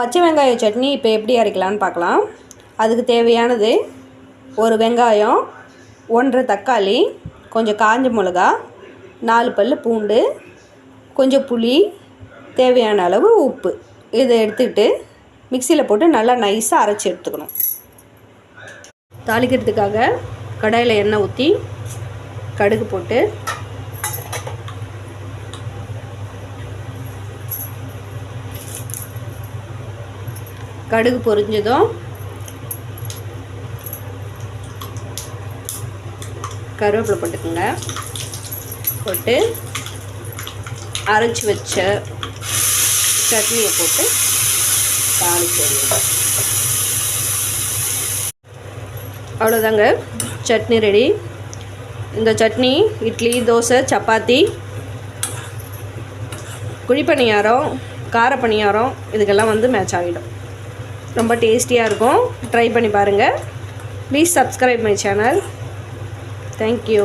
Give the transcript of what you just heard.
பச்சை வெங்காய சட்னி இப்போ எப்படி அரைக்கலான்னு பார்க்கலாம். அதுக்கு தேவையானது ஒரு வெங்காயம் ஒன்றரை தக்காளி கொஞ்சம் காஞ்ச மிளகா நாலு பல் பூண்டு கொஞ்சம் புளி தேவையான அளவு உப்பு. இதை எடுத்துக்கிட்டு மிக்சியில் போட்டு நல்லா நைஸாக அரைச்சி எடுத்துக்கணும். தாளிக்கிறதுக்காக கடாயில் எண்ணெய் ஊற்றி கடுகு போட்டு கடுகு பொரிஞ்சதும் கருவேப்பிலை போட்டுக்கோங்க. போட்டு அரைச்சி வச்ச சட்னியை போட்டு தாளிச்சிடுங்க அவ்வளோதாங்க சட்னி ரெடி. இந்த சட்னி இட்லி தோசை சப்பாத்தி குழிப்பணியாரம் காரப்பணியாரம் இதுக்கெல்லாம் வந்து மேட்ச் ஆகிடும். ரொம்ப டேஸ்டியாக இருக்கும். ட்ரை பண்ணி பாருங்கள் please subscribe my channel thank you